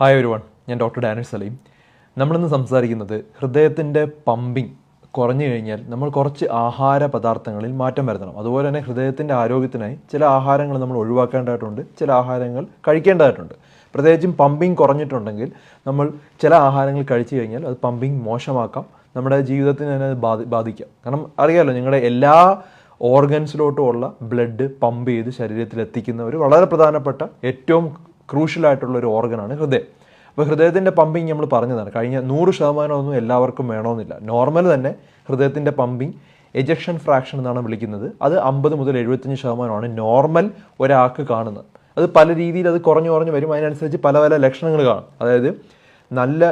Hi ഒരു one ഞാൻ doctor Danish Saleem നമ്മളിന്ന് സംസാരിക്കുന്നത് ഹൃദയത്തിന്റെ പമ്പിങ് കുറഞ്ഞു കഴിഞ്ഞാൽ നമ്മൾ കുറച്ച് ആഹാര പദാർത്ഥങ്ങളിൽ മാറ്റം വരുത്തണം. അതുപോലെ തന്നെ ഹൃദയത്തിന്റെ ആരോഗ്യത്തിനായി ചില ആഹാരങ്ങൾ നമ്മൾ ഒഴിവാക്കേണ്ടതായിട്ടുണ്ട് ചില ആഹാരങ്ങൾ കഴിക്കേണ്ടതായിട്ടുണ്ട്. പ്രത്യേകിച്ചും പമ്പിങ് കുറഞ്ഞിട്ടുണ്ടെങ്കിൽ നമ്മൾ ചില ആഹാരങ്ങൾ കഴിച്ചു കഴിഞ്ഞാൽ അത് പമ്പിങ് മോശമാക്കാം. നമ്മുടെ ജീവിതത്തിന് തന്നെ ബാധി ബാധിക്കാം. കാരണം അറിയാമല്ലോ നിങ്ങളുടെ എല്ലാ ഓർഗൻസിലോട്ടുമുള്ള ബ്ലഡ് പമ്പ് ചെയ്ത് ശരീരത്തിൽ എത്തിക്കുന്ന ഒരു വളരെ പ്രധാനപ്പെട്ട ഏറ്റവും ക്രൂഷ്യൽ ആയിട്ടുള്ള ഒരു ഓർഗനാണ് ഹൃദയം. അപ്പോൾ ഹൃദയത്തിന്റെ പമ്പിങ് നമ്മൾ പറഞ്ഞതാണ്. കഴിഞ്ഞ നൂറ് ശതമാനമൊന്നും എല്ലാവർക്കും വേണമെന്നില്ല നോർമൽ തന്നെ ഹൃദയത്തിന്റെ പമ്പിങ് എജക്ഷൻ ഫ്രാക്ഷൻ എന്നാണ് വിളിക്കുന്നത്. അത് അമ്പത് മുതൽ എഴുപത്തഞ്ച് ശതമാനമാണ് നോർമൽ ഒരാൾക്ക് കാണുന്നത്. അത് പല രീതിയിൽ അത് കുറഞ്ഞു കുറഞ്ഞു വരും. അതിനനുസരിച്ച് പല പല ലക്ഷണങ്ങൾ കാണും. അതായത് നല്ല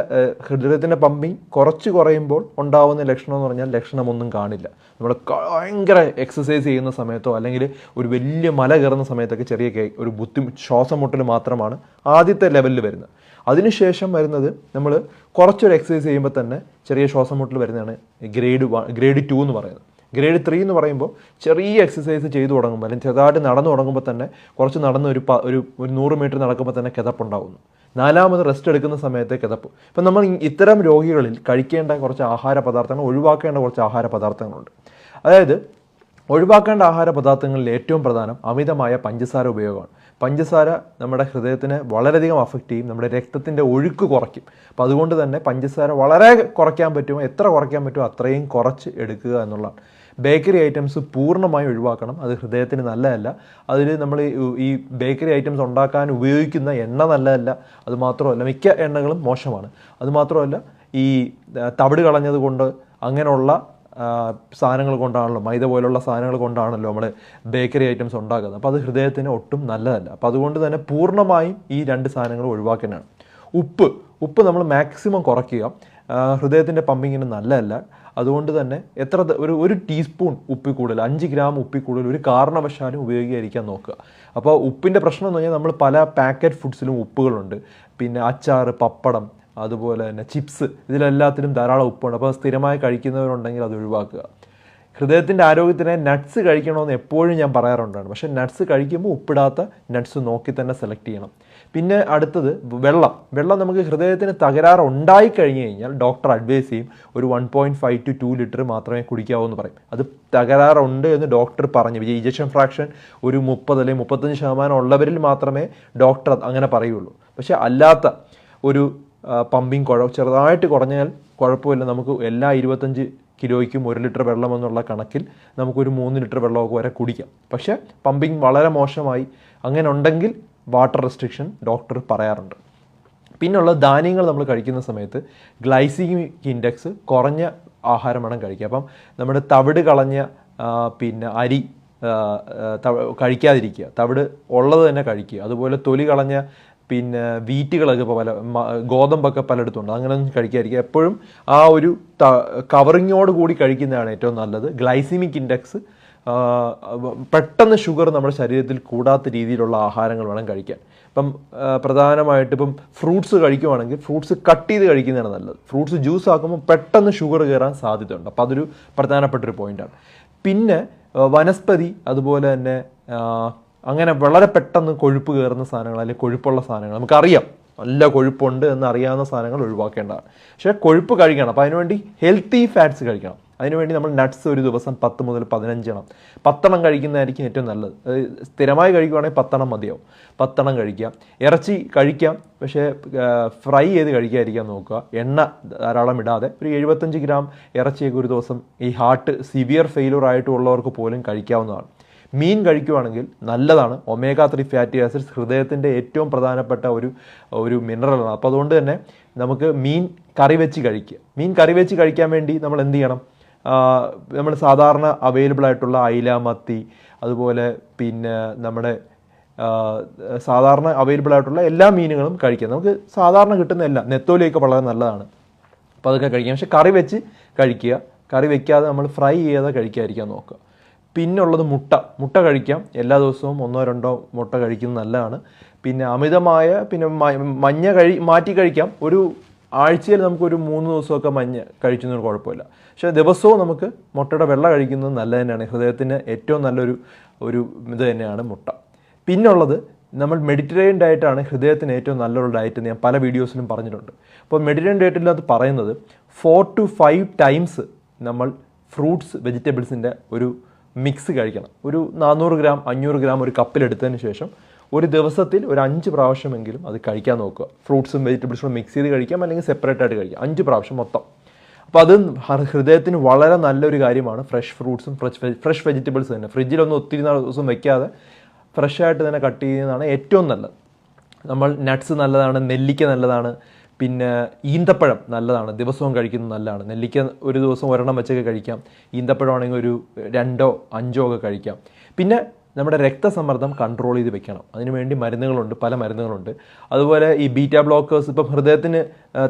ഹൃദയത്തിന്റെ പമ്പിങ് കുറച്ച് കുറയുമ്പോൾ ഉണ്ടാവുന്ന ലക്ഷണം എന്ന് പറഞ്ഞാൽ ലക്ഷണമൊന്നും കാണില്ല. നമ്മൾ ഭയങ്കര എക്സസൈസ് ചെയ്യുന്ന സമയത്തോ അല്ലെങ്കിൽ ഒരു വലിയ മല കയറുന്ന സമയത്തൊക്കെ ചെറിയ ഒരു ബുദ്ധിമുട്ട് ശ്വാസം മുട്ടൽ മാത്രമാണ് ആദ്യത്തെ ലെവലിൽ വരുന്നത്. അതിനുശേഷം വരുന്നത് നമ്മൾ കുറച്ചൊരു എക്സസൈസ് ചെയ്യുമ്പോൾ തന്നെ ചെറിയ ശ്വാസം മുട്ടൽ വരുന്നതാണ് ഗ്രേഡ് വൺ ഗ്രേഡ് ടു എന്ന് പറയുന്നത്. ഗ്രേഡ് ത്രീ എന്ന് പറയുമ്പോൾ ചെറിയ എക്സസൈസ് ചെയ്തു തുടങ്ങുമ്പോൾ അല്ലെങ്കിൽ ചെറുതായിട്ട് നടന്നു തുടങ്ങുമ്പോൾ തന്നെ കുറച്ച് നടന്ന് ഒരു പ- ഒരു ഒരു നൂറ് മീറ്റർ നടക്കുമ്പോൾ തന്നെ കിതപ്പുണ്ടാകുന്നു നാലാമത് റെസ്റ്റ് എടുക്കുന്ന സമയത്ത് കിതപ്പ് ഇപ്പം നമ്മൾ ഇത്തരം രോഗികളിൽ കഴിക്കേണ്ട കുറച്ച് ആഹാര പദാർത്ഥങ്ങൾ ഒഴിവാക്കേണ്ട കുറച്ച് ആഹാര പദാർത്ഥങ്ങളുണ്ട് അതായത് ഒഴിവാക്കേണ്ട ആഹാര പദാർത്ഥങ്ങളിൽ ഏറ്റവും പ്രധാനം അമിതമായ പഞ്ചസാര ഉപയോഗമാണ്. പഞ്ചസാര നമ്മുടെ ഹൃദയത്തിനെ വളരെയധികം അഫക്റ്റ് ചെയ്യും നമ്മുടെ രക്തത്തിന്റെ ഒഴുക്ക് കുറയ്ക്കും. അപ്പം അതുകൊണ്ട് തന്നെ പഞ്ചസാര വളരെ കുറയ്ക്കാൻ പറ്റുമോ എത്ര കുറയ്ക്കാൻ പറ്റുമോ അത്രയും കുറച്ച് എടുക്കുക എന്നുള്ളതാണ്. ബേക്കറി ഐറ്റംസ് പൂർണമായും ഒഴിവാക്കണം. അത് ഹൃദയത്തിന് നല്ലതല്ല. അതിൽ നമ്മൾ ഈ- ബേക്കറി ഐറ്റംസ് ഉണ്ടാക്കാൻ ഉപയോഗിക്കുന്ന എണ്ണ നല്ലതല്ല. അതുമാത്രമല്ല മിക്ക എണ്ണകളും മോശമാണ്. അതുമാത്രമല്ല ഈ തവിട് കളഞ്ഞത് കൊണ്ട് അങ്ങനെയുള്ള സാധനങ്ങൾ കൊണ്ടാണല്ലോ മൈദ പോലുള്ള സാധനങ്ങൾ കൊണ്ടാണല്ലോ നമ്മൾ ബേക്കറി ഐറ്റംസ് ഉണ്ടാക്കുന്നത്. അപ്പോൾ അത് ഹൃദയത്തിന് ഒട്ടും നല്ലതല്ല. അപ്പോൾ അതുകൊണ്ട് തന്നെ പൂർണമായും ഈ രണ്ട് സാധനങ്ങൾ ഒഴിവാക്കാനാണ് ഉപ്പ് ഉപ്പ് നമ്മൾ മാക്സിമം കുറയ്ക്കുക. ഹൃദയത്തിന്റെ പമ്പിങ്ങിന് നല്ലതല്ല. അതുകൊണ്ട് തന്നെ എത്ര ഒരു ഒരു ടീസ്പൂൺ ഉപ്പി കൂടുതൽ അഞ്ച് ഗ്രാം ഉപ്പി കൂടുതൽ ഒരു കാരണവശാലും ഉപയോഗിക്കാതിരിക്കാൻ നോക്കുക. അപ്പോൾ ഉപ്പിന്റെ പ്രശ്നം എന്ന് പറഞ്ഞാൽ നമ്മൾ പല പാക്കറ്റ് ഫുഡ്സിലും ഉപ്പുകളുണ്ട്. പിന്നെ അച്ചാർ പപ്പടം അതുപോലെ തന്നെ ചിപ്സ് ഇതിലെല്ലാത്തിനും ധാരാളം ഉപ്പുണ്ട്. അപ്പോൾ സ്ഥിരമായി കഴിക്കുന്നവരുണ്ടെങ്കിൽ അത് ഒഴിവാക്കുക. ഹൃദയത്തിന്റെ ആരോഗ്യത്തിന് നട്ട്സ് കഴിക്കണമെന്ന് എപ്പോഴും ഞാൻ പറയാറുണ്ടാണ്. പക്ഷേ നട്ട്സ് കഴിക്കുമ്പോൾ ഉപ്പിടാത്ത നട്ട്സ് നോക്കി തന്നെ സെലക്ട് ചെയ്യണം. പിന്നെ അടുത്തത് വെള്ളം. വെള്ളം നമുക്ക് ഹൃദയത്തിന് തകരാറ് ഉണ്ടായി കഴിഞ്ഞ് കഴിഞ്ഞാൽ ഡോക്ടർ അഡ്വൈസ് ചെയ്യും ഒരു one point five two two litre മാത്രമേ കുടിക്കാവൂ എന്ന് പറയും. അത് തകരാറുണ്ട് എന്ന് ഡോക്ടർ പറഞ്ഞു. ഇജക്ഷൻ ഫ്രാക്ഷൻ ഒരു മുപ്പത് അല്ലെങ്കിൽ മുപ്പത്തഞ്ച് ശതമാനം ഉള്ളവരിൽ മാത്രമേ ഡോക്ടർ അങ്ങനെ പറയുള്ളൂ. പക്ഷേ അല്ലാത്ത ഒരു പമ്പിങ് കുഴ ചെറുതായിട്ട് കുറഞ്ഞാൽ കുഴപ്പമില്ല. നമുക്ക് എല്ലാ ഇരുപത്തഞ്ച് കിലോയ്ക്കും ഒരു ലിറ്റർ വെള്ളം എന്നുള്ള കണക്കിൽ നമുക്കൊരു മൂന്ന് ലിറ്റർ വെള്ളമൊക്കെ വരെ കുടിക്കാം. പക്ഷേ പമ്പിങ് വളരെ മോശമായി. അങ്ങനെ ഉണ്ടെങ്കിൽ വാട്ടർ റെസ്ട്രിക്ഷൻ ഡോക്ടർ പറയാറുണ്ട്. പിന്നുള്ള ധാന്യങ്ങൾ നമ്മൾ കഴിക്കുന്ന സമയത്ത് ഗ്ലൈസിമിക് ഇൻഡെക്സ് കുറഞ്ഞ ആഹാരമാണ് കഴിക്കുക അപ്പം നമ്മുടെ തവിട് കളഞ്ഞ പിന്നെ അരി കഴിക്കാതിരിക്കുക. തവിട് ഉള്ളത് തന്നെ കഴിക്കുക. അതുപോലെ തൊലി കളഞ്ഞ പിന്നെ വീറ്റുകളൊക്കെ ഇപ്പോൾ പല ഗോതമ്പൊക്കെ പലയിടത്തുണ്ട്. അങ്ങനെയൊന്നും കഴിക്കാതിരിക്കുക. എപ്പോഴും ആ ഒരു കവറിങ്ങോട് കൂടി കഴിക്കുന്നതാണ് ഏറ്റവും നല്ലത്. ഗ്ലൈസിമിക് ഇൻഡെക്സ് പെട്ടെന്ന് ഷുഗർ നമ്മുടെ ശരീരത്തിൽ കൂടാത്ത രീതിയിലുള്ള ആഹാരങ്ങൾ വേണം കഴിക്കാൻ. ഇപ്പം പ്രധാനമായിട്ട് ഇപ്പം ഫ്രൂട്ട്സ് കഴിക്കുവാണെങ്കിൽ ഫ്രൂട്ട്സ് കട്ട് ചെയ്ത് കഴിക്കുന്നതാണ് നല്ലത്. ഫ്രൂട്ട്സ് ജ്യൂസ് ആക്കുമ്പോൾ പെട്ടെന്ന് ഷുഗർ കയറാൻ സാധ്യതയുണ്ട്. അപ്പോൾ അതൊരു പ്രധാനപ്പെട്ടൊരു പോയിന്റാണ്. പിന്നെ വനസ്പതി അതുപോലെ തന്നെ അങ്ങനെ വളരെ പെട്ടെന്ന് കൊഴുപ്പ് കയറുന്ന സാധനങ്ങൾ അല്ലെങ്കിൽ കൊഴുപ്പുള്ള സാധനങ്ങൾ. നമുക്കറിയാം നല്ല കൊഴുപ്പുണ്ട് എന്ന് അറിയാവുന്ന സാധനങ്ങൾ ഒഴിവാക്കേണ്ടതാണ്. പക്ഷേ കൊഴുപ്പ് കഴിക്കണം. അപ്പോൾ അതിനുവേണ്ടി ഹെൽത്തി ഫാറ്റ്സ് കഴിക്കണം. അതിനുവേണ്ടി നമ്മൾ നട്ട്സ് ഒരു ദിവസം പത്ത് മുതൽ പതിനഞ്ചെണ്ണം പത്തെണ്ണം കഴിക്കുന്നതായിരിക്കും ഏറ്റവും നല്ലത്. സ്ഥിരമായി കഴിക്കുവാണെങ്കിൽ പത്തെണ്ണം മതിയാവും. പത്തെണ്ണം കഴിക്കാം. ഇറച്ചി കഴിക്കാം. പക്ഷേ ഫ്രൈ ചെയ്ത് കഴിക്കാതിരിക്കാൻ നോക്കുക. എണ്ണ ധാരാളം ഇടാതെ ഒരു എഴുപത്തഞ്ച് ഗ്രാം ഇറച്ചിയൊക്കെ ഒരു ദിവസം ഈ ഹാർട്ട് സിവിയർ ഫെയിലൂർ ആയിട്ടുള്ളവർക്ക് പോലും കഴിക്കാവുന്നതാണ്. മീൻ കഴിക്കുവാണെങ്കിൽ നല്ലതാണ്. ഒമേഗ ത്രീ ഫാറ്റി ആസിഡ്സ് ഹൃദയത്തിന്റെ ഏറ്റവും പ്രധാനപ്പെട്ട ഒരു ഒരു മിനറലാണ് അപ്പോൾ അതുകൊണ്ട് തന്നെ നമുക്ക് മീൻ കറി വെച്ച് കഴിക്കുക. മീൻ കറി വെച്ച് കഴിക്കാൻ വേണ്ടി നമ്മൾ എന്ത് ചെയ്യണം? നമ്മൾ സാധാരണ അവൈലബിൾ ആയിട്ടുള്ള അയില മത്തി അതുപോലെ പിന്നെ നമ്മുടെ സാധാരണ അവൈലബിൾ ആയിട്ടുള്ള എല്ലാ മീനുകളും കഴിക്കാം. നമുക്ക് സാധാരണ കിട്ടുന്ന എല്ലാം നെത്തോലിയൊക്കെ വളരെ നല്ലതാണ്. അപ്പോൾ അതൊക്കെ കഴിക്കാം. പക്ഷേ കറി വെച്ച് കഴിക്കുക. കറി വെക്കാതെ നമ്മൾ ഫ്രൈ ചെയ്യാതെ കഴിക്കാതിരിക്കാൻ നോക്കുക. പിന്നുള്ളത് മുട്ട. മുട്ട കഴിക്കാം. എല്ലാ ദിവസവും ഒന്നോ രണ്ടോ മുട്ട കഴിക്കുന്നത് നല്ലതാണ്. പിന്നെ അമിതമായ പിന്നെ മഞ്ഞ കഴി മാറ്റി കഴിക്കാം. ഒരു ആഴ്ചയിൽ നമുക്കൊരു മൂന്ന് ദിവസമൊക്കെ മഞ്ഞ് കഴിക്കുന്നതിന് കുഴപ്പമില്ല. പക്ഷേ ദിവസവും നമുക്ക് മുട്ടയുടെ വെള്ള കഴിക്കുന്നത് നല്ല തന്നെയാണ്. ഹൃദയത്തിന് ഏറ്റവും നല്ലൊരു ഒരു ഇത് തന്നെയാണ് മുട്ട. പിന്നുള്ളത് നമ്മൾ മെഡിറ്ററേനിയൻ ഡയറ്റാണ് ഹൃദയത്തിന് ഏറ്റവും നല്ലൊരു ഡയറ്റ് എന്ന് ഞാൻ പല വീഡിയോസിലും പറഞ്ഞിട്ടുണ്ട്. അപ്പോൾ മെഡിറ്ററേനിയൻ അത് പറയുന്നത് ഫോർ ടു ഫൈവ് ടൈംസ് നമ്മൾ ഫ്രൂട്ട്സ് വെജിറ്റബിൾസിന്റെ ഒരു മിക്സ് കഴിക്കണം. ഒരു നാനൂറ് ഗ്രാം അഞ്ഞൂറ് ഗ്രാം ഒരു കപ്പിലെടുത്തതിന് ശേഷം ഒരു ദിവസത്തിൽ ഒരു അഞ്ച് പ്രാവശ്യമെങ്കിലും അത് കഴിക്കാൻ നോക്കുക. ഫ്രൂട്ട്സും വെജിറ്റബിൾസും മിക്സ് ചെയ്ത് കഴിക്കാം അല്ലെങ്കിൽ സെപ്പറേറ്റ് ആയിട്ട് കഴിക്കാം. അഞ്ച് പ്രാവശ്യം മൊത്തം. അപ്പോൾ അത് ഹൃദയത്തിന് വളരെ നല്ലൊരു കാര്യമാണ് ഫ്രഷ് ഫ്രൂട്ട്സും ഫ്രഷ് ഫ്രഷ് വെജിറ്റബിൾസ് തന്നെ. ഫ്രിഡ്ജിലൊന്നും ഒത്തിരി ദിവസം വെക്കാതെ ഫ്രഷായിട്ട് തന്നെ കട്ട് ചെയ്യുന്നതാണ് ഏറ്റവും നല്ലത്. നമ്മൾ നട്ട്സ് നല്ലതാണ് നെല്ലിക്ക നല്ലതാണ് പിന്നെ ഈന്തപ്പഴം നല്ലതാണ് ദിവസവും കഴിക്കുന്നത് നല്ലതാണ്. നെല്ലിക്ക ഒരു ദിവസം ഒരെണ്ണം വെച്ചൊക്കെ കഴിക്കാം. ഈന്തപ്പഴമാണെങ്കിൽ ഒരു രണ്ടോ അഞ്ചോ ഒക്കെ കഴിക്കാം. പിന്നെ നമ്മുടെ രക്തസമ്മർദ്ദം കൺട്രോൾ ചെയ്ത് വെക്കണം. അതിനുവേണ്ടി മരുന്നുകളുണ്ട് പല മരുന്നുകളുണ്ട്. അതുപോലെ ഈ ബീറ്റ ബ്ലോക്കേഴ്സ് ഇപ്പം ഹൃദയത്തിന്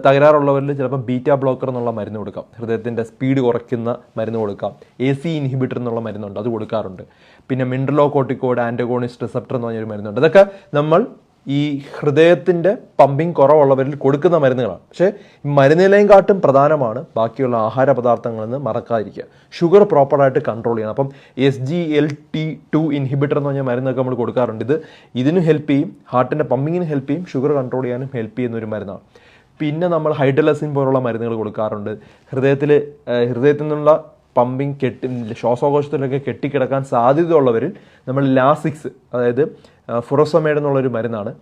തകരാറുള്ളവരിൽ ചിലപ്പം ബീറ്റ ബ്ലോക്കർ എന്നുള്ള മരുന്ന് കൊടുക്കാം. ഹൃദയത്തിന്റെ സ്പീഡ് കുറയ്ക്കുന്ന മരുന്ന് കൊടുക്കാം. എ സി ഇൻഹിബിറ്റർ എന്നുള്ള മരുന്നുണ്ട് അത് കൊടുക്കാറുണ്ട്. പിന്നെ മിൻഡ്രലോ കോട്ടിക്കോഡ് ആന്റഗോണിസ്റ്റ് റിസപ്റ്റർ എന്ന് പറഞ്ഞൊരു മരുന്നുണ്ട്. അതൊക്കെ നമ്മൾ ഈ ഹൃദയത്തിന്റെ പമ്പിങ് കുറവുള്ളവരിൽ കൊടുക്കുന്ന മരുന്നുകളാണ്. പക്ഷേ മരുന്നിലേയും കാട്ടും പ്രധാനമാണ് ബാക്കിയുള്ള ആഹാര പദാർത്ഥങ്ങളിൽ നിന്ന് മറക്കാതിരിക്കുക ഷുഗർ പ്രോപ്പറായിട്ട് കൺട്രോൾ ചെയ്യണം. അപ്പം S G L T two inhibitor എന്ന് പറഞ്ഞ മരുന്നൊക്കെ നമ്മൾ കൊടുക്കാറുണ്ട്. ഇത് ഇതിനും ഹെൽപ്പ് ചെയ്യും ഹാർട്ടിന്റെ പമ്പിങ്ങിന് ഹെൽപ്പ് ചെയ്യും ഷുഗർ കൺട്രോൾ ചെയ്യാനും ഹെൽപ്പ് ചെയ്യുന്ന ഒരു മരുന്നാണ്. പിന്നെ നമ്മൾ ഹൈഡ്രലസിൻ പോലുള്ള മരുന്നുകൾ കൊടുക്കാറുണ്ട്. ഹൃദയത്തിൽ ഹൃദയത്തിൽ നിന്നുള്ള പമ്പിങ് കെട്ടി ശ്വാസകോശത്തിലൊക്കെ കെട്ടിക്കിടക്കാൻ സാധ്യതയുള്ളവരിൽ നമ്മൾ ലാസിക്സ് അതായത് ഫുറോസമേഡ് എന്നുള്ളൊരു മരുന്നാണ്.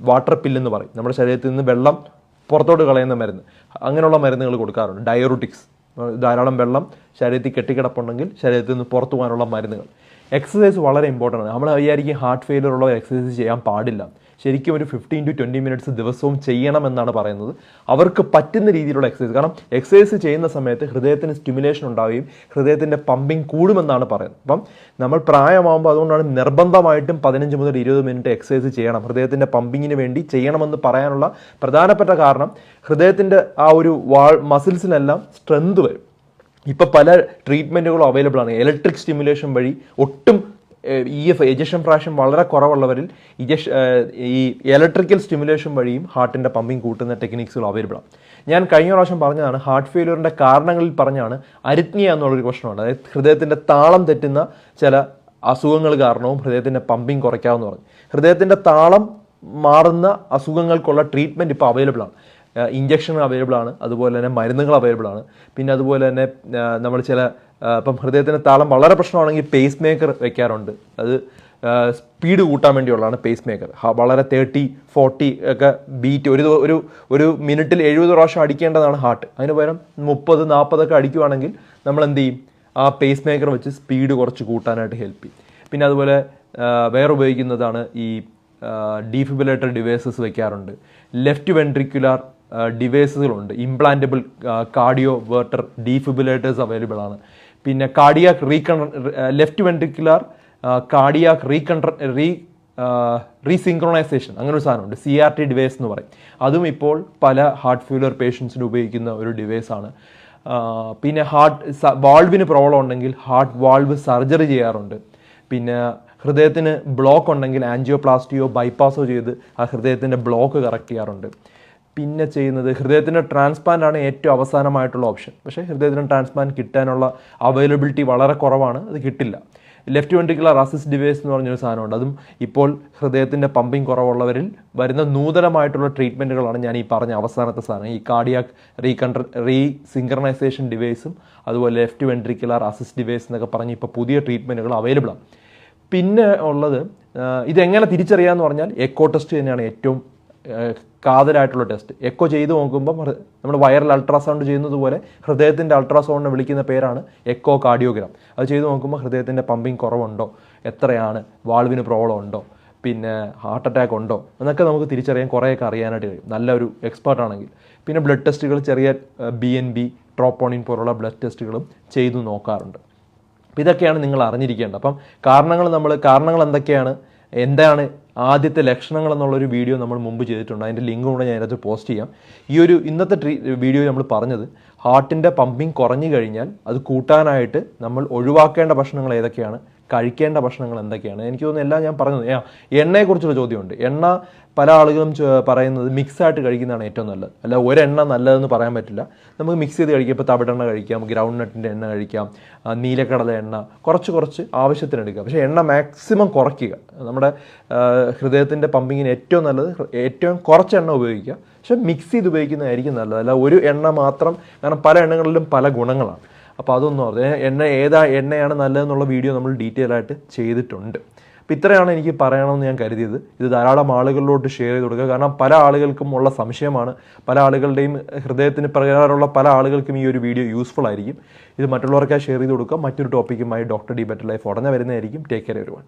വാട്ടർ പില്ലെന്ന് പറയും. നമ്മുടെ ശരീരത്തിൽ നിന്ന് വെള്ളം പുറത്തോട്ട് കളയുന്ന മരുന്ന്. അങ്ങനെയുള്ള മരുന്നുകൾ കൊടുക്കാറുണ്ട്. ഡയറോട്ടിക്സ്. ധാരാളം വെള്ളം ശരീരത്തിൽ കെട്ടിക്കിടപ്പുണ്ടെങ്കിൽ ശരീരത്തിൽ നിന്ന് പുറത്തു പോകാനുള്ള മരുന്നുകൾ. എക്സസൈസ് വളരെ ഇമ്പോർട്ടന്റ് ആണ്. നമ്മൾ വിചാരിക്കും ഹാർട്ട് ഫെയിലിയർ ഉള്ളവർ എക്സസൈസ് ചെയ്യാൻ പാടില്ല. ശരിക്കും ഒരു ഫിഫ്റ്റീൻ ടു ട്വന്റി മിനിറ്റ്സ് ദിവസവും ചെയ്യണമെന്നാണ് പറയുന്നത്. അവർക്ക് പറ്റുന്ന രീതിയിലുള്ള എക്സസൈസ് കാരണം എക്സസൈസ് ചെയ്യുന്ന സമയത്ത് ഹൃദയത്തിന് സ്റ്റിമുലേഷൻ ഉണ്ടാവുകയും ഹൃദയത്തിന്റെ പമ്പിങ് കൂടുമെന്നാണ് പറയുന്നത്. അപ്പം നമ്മൾ പ്രായമാകുമ്പോൾ അതുകൊണ്ടാണ് നിർബന്ധമായിട്ടും പതിനഞ്ച് മുതൽ ഇരുപത് മിനിറ്റ് എക്സസൈസ് ചെയ്യണം. ഹൃദയത്തിന്റെ പമ്പിങ്ങിന് വേണ്ടി ചെയ്യണമെന്ന് പറയാനുള്ള പ്രധാനപ്പെട്ട കാരണം ഹൃദയത്തിന്റെ ആ ഒരു വാൾ മസിൽസിനെല്ലാം സ്ട്രെങ്ത് വരും. ഇപ്പോൾ പല ട്രീറ്റ്മെന്റുകളും അവൈലബിൾ ആണ്. ഇലക്ട്രിക് സ്റ്റിമുലേഷൻ വഴി ഒട്ടും ഇ എഫ് പ്രാഷൻ വളരെ കുറവുള്ളവരിൽ ഇജക്ഷ ഈ ഇലക്ട്രിക്കൽ സ്റ്റിമുലേഷൻ വഴിയും ഹാർട്ടിന്റെ പമ്പിങ് കൂട്ടുന്ന ടെക്നിക്സുകൾ അവൈലബിൾ ആണ്. ഞാൻ കഴിഞ്ഞ പ്രാവശ്യം പറഞ്ഞതാണ് ഹാർട്ട് ഫെയിലിയറിന്റെ കാരണങ്ങളിൽ പറഞ്ഞാണ് അരിത്മിയ എന്നുള്ളൊരു പ്രശ്നമുണ്ട്. അതായത് ഹൃദയത്തിന്റെ താളം തെറ്റുന്ന ചില അസുഖങ്ങൾ കാരണവും ഹൃദയത്തിന്റെ പമ്പിങ് കുറയ്ക്കാമെന്ന് പറഞ്ഞു. ഹൃദയത്തിന്റെ താളം മാറുന്ന അസുഖങ്ങൾക്കുള്ള ട്രീറ്റ്മെന്റ് ഇപ്പോൾ അവൈലബിൾ ആണ്. ഇഞ്ചക്ഷൻ അവൈലബിൾ ആണ് അതുപോലെ തന്നെ മരുന്നുകൾ അവൈലബിൾ ആണ്. പിന്നെ അതുപോലെ തന്നെ നമ്മൾ ചില ഇപ്പം ഹൃദയത്തിന് താളം വളരെ പ്രശ്നമാണെങ്കിൽ പേസ് മേക്കർ വെക്കാറുണ്ട്. അത് സ്പീഡ് കൂട്ടാൻ വേണ്ടിയുള്ളതാണ് പേസ് മേക്കർ വളരെ തേർട്ടി ഫോർട്ടി ഒക്കെ ബീറ്റ് ഒരു ഒരു ഒരു മിനിറ്റിൽ എഴുപത് പ്രാവശ്യം അടിക്കേണ്ടതാണ് ഹാർട്ട് അതിന് പകരം മുപ്പത് നാൽപ്പതൊക്കെ അടിക്കുവാണെങ്കിൽ നമ്മൾ എന്ത് ചെയ്യും? ആ പേസ് മേക്കർ വെച്ച് സ്പീഡ് കുറച്ച് കൂട്ടാനായിട്ട് ഹെൽപ്പ് ചെയ്യും. പിന്നെ അതുപോലെ വേറെ ഉപയോഗിക്കുന്നതാണ് ഈ ഡീഫിബുലേറ്റർ ഡിവൈസസ് വെക്കാറുണ്ട്. ലെഫ്റ്റ് വെൻട്രിക്കുലാർ ഡിവൈസുകളുണ്ട് implantable cardioverter defibrillators available ആണ്. പിന്നെ cardiac recon left ventricular cardiac recontra re resynchronization അങ്ങനെ ഒരു സാധനമുണ്ട്. സി ആർ ടി ഡിവൈസ് എന്ന് പറയും. അതും ഇപ്പോൾ പല ഹാർട്ട് ഫെയിലർ പേഷ്യൻസിന് ഉപയോഗിക്കുന്ന ഒരു ഡിവൈസാണ് പിന്നെ ഹാർട്ട് വാൾവിന് പ്രോബ്ലം ഉണ്ടെങ്കിൽ ഹാർട്ട് വാൾവ് സർജറി ചെയ്യാറുണ്ട്. പിന്നെ ഹൃദയത്തിന് ബ്ലോക്ക് ഉണ്ടെങ്കിൽ ആൻജിയോപ്ലാസ്റ്റിയോ ബൈപ്പാസോ ചെയ്ത് ആ ഹൃദയത്തിന്റെ ബ്ലോക്ക് കറക്റ്റ് ചെയ്യാറുണ്ട്. പിന്നെ ചെയ്യുന്നത് ഹൃദയത്തിന് ട്രാൻസ്പ്ലാന്റ് ആണ് ഏറ്റവും അവസാനമായിട്ടുള്ള ഓപ്ഷൻ പക്ഷേ ഹൃദയത്തിന് ട്രാൻസ്പ്ലാന്റ് കിട്ടാനുള്ള അവൈലബിലിറ്റി വളരെ കുറവാണ് അത് കിട്ടില്ല. ലെഫ്റ്റ് വെൻട്രിക്കുലർ അസിസ്റ്റ് ഡിവൈസ് എന്ന് പറഞ്ഞൊരു സാധനമുണ്ട്. അതും ഇപ്പോൾ ഹൃദയത്തിന്റെ പമ്പിങ് കുറവുള്ളവരിൽ വരുന്ന നൂതനമായിട്ടുള്ള ട്രീറ്റ്മെന്റുകളാണ് ഞാൻ ഈ പറഞ്ഞ അവസാനത്തെ സാധനം. ഈ കാർഡിയാക് റീകൺട്ര റീ സിങ്കറണൈസേഷൻ ഡിവൈസും അതുപോലെ ലെഫ്റ്റ് വെൻട്രിക്കുലർ അസിസ്റ്റ് ഡിവൈസ് എന്നൊക്കെ പറഞ്ഞ് ഇപ്പോൾ പുതിയ ട്രീറ്റ്മെന്റുകൾ അവൈലബിളാണ് പിന്നെ ഉള്ളത് ഇതെങ്ങനെ തിരിച്ചറിയാമെന്ന് പറഞ്ഞാൽ എക്കോ ടെസ്റ്റ് തന്നെയാണ് ഏറ്റവും കാതലായിട്ടുള്ള ടെസ്റ്റ് എക്കോ ചെയ്ത് നോക്കുമ്പോൾ നമ്മൾ വൈറൽ അൾട്രാസൗണ്ട് ചെയ്യുന്നത് പോലെ ഹൃദയത്തിന്റെ അൾട്രാസൗണ്ടിനെ വിളിക്കുന്ന പേരാണ് എക്കോ കാർഡിയോഗ്രാം അത് ചെയ്ത് നോക്കുമ്പോൾ ഹൃദയത്തിന്റെ പമ്പിങ് കുറവുണ്ടോ? എത്രയാണ്? വാൾവിന് പ്രോബ്ലം ഉണ്ടോ? പിന്നെ ഹാർട്ട് അറ്റാക്ക് ഉണ്ടോ? എന്നൊക്കെ നമുക്ക് തിരിച്ചറിയാൻ കുറേയൊക്കെ അറിയാനായിട്ട് കഴിയും. നല്ലൊരു എക്സ്പേർട്ട് ആണെങ്കിൽ. പിന്നെ ബ്ലഡ് ടെസ്റ്റുകൾ ചെറിയ ബി എൻ ബി ട്രോപ്പോണിൻ പോലുള്ള ബ്ലഡ് ടെസ്റ്റുകളും ചെയ്തു നോക്കാറുണ്ട്. ഇതൊക്കെയാണ് നിങ്ങൾ അറിഞ്ഞിരിക്കേണ്ടത്. അപ്പം കാരണങ്ങൾ നമ്മൾ കാരണങ്ങൾ എന്തൊക്കെയാണ്? എന്താണ് ആദ്യത്തെ ലക്ഷണങ്ങൾ എന്നുള്ളൊരു വീഡിയോ നമ്മൾ മുമ്പ് ചെയ്തിട്ടുണ്ട്. അതിന്റെ ലിങ്കും കൂടെ ഞാൻ അതിനകത്ത് പോസ്റ്റ് ചെയ്യാം. ഈ ഒരു ഇന്നത്തെ ട്രീ വീഡിയോ നമ്മൾ പറഞ്ഞത് ഹാർട്ടിന്റെ പമ്പിങ് കുറഞ്ഞു കഴിഞ്ഞാൽ അത് കൂട്ടാനായിട്ട് നമ്മൾ ഒഴിവാക്കേണ്ട ഭക്ഷണങ്ങൾ ഏതൊക്കെയാണ്? കഴിക്കേണ്ട ഭക്ഷണങ്ങൾ എന്തൊക്കെയാണ്? എനിക്ക് തോന്നുന്നു എല്ലാം ഞാൻ പറഞ്ഞത്. എണ്ണയെക്കുറിച്ചുള്ള ചോദ്യമുണ്ട്. എണ്ണ പല ആളുകളും പറയുന്നത് മിക്സ് ആയിട്ട് കഴിക്കുന്നതാണ് ഏറ്റവും നല്ലത്. അല്ല ഒരെണ്ണ നല്ലതെന്ന് പറയാൻ പറ്റില്ല. നമുക്ക് മിക്സ് ചെയ്ത് കഴിക്കാം ഇപ്പോൾ തവിടെണ്ണ കഴിക്കാം ഗ്രൗണ്ട് നട്ടിന്റെ എണ്ണ കഴിക്കാം നീലക്കടല എണ്ണ കുറച്ച് കുറച്ച് ആവശ്യത്തിന് എടുക്കുക പക്ഷേ എണ്ണ മാക്സിമം കുറയ്ക്കുക. നമ്മുടെ ഹൃദയത്തിന്റെ പമ്പിങ്ങിന് ഏറ്റവും നല്ലത് ഏറ്റവും കുറച്ച് എണ്ണ ഉപയോഗിക്കുക. പക്ഷേ മിക്സ് ചെയ്ത് ഉപയോഗിക്കുന്നതായിരിക്കും നല്ലത്. അല്ല ഒരു എണ്ണ മാത്രം കാരണം പല എണ്ണകളിലും പല ഗുണങ്ങളാണ്. അപ്പോൾ അതൊന്നും അറിയാം എണ്ണ ഏതാ എണ്ണയാണ് നല്ലതെന്നുള്ള വീഡിയോ നമ്മൾ ഡീറ്റെയിൽ ആയിട്ട് ചെയ്തിട്ടുണ്ട്. അപ്പോൾ ഇത്രയാണ് എനിക്ക് പറയണമെന്ന് ഞാൻ കരുതിയത്. ഇത് ധാരാളം ആളുകളിലോട്ട് ഷെയർ ചെയ്ത് കൊടുക്കുക. കാരണം പല ആളുകൾക്കും ഉള്ള സംശയമാണ്. പല ആളുകളുടെയും ഹൃദയത്തിന് പ്രകാരമുള്ള പല ആളുകൾക്കും ഈ ഒരു വീഡിയോ യൂസ്ഫുൾ ആയിരിക്കും. ഇത് മറ്റുള്ളവർക്കായി ഷെയർ ചെയ്ത് കൊടുക്കുക. മറ്റൊരു ടോപ്പിക്കുമായി ഡോക്ടർ ഡി ബെറ്റർ ലൈഫ് ഉടനെ വരുന്നതായിരിക്കും. ടേക്ക് കെയർ വരുവാൻ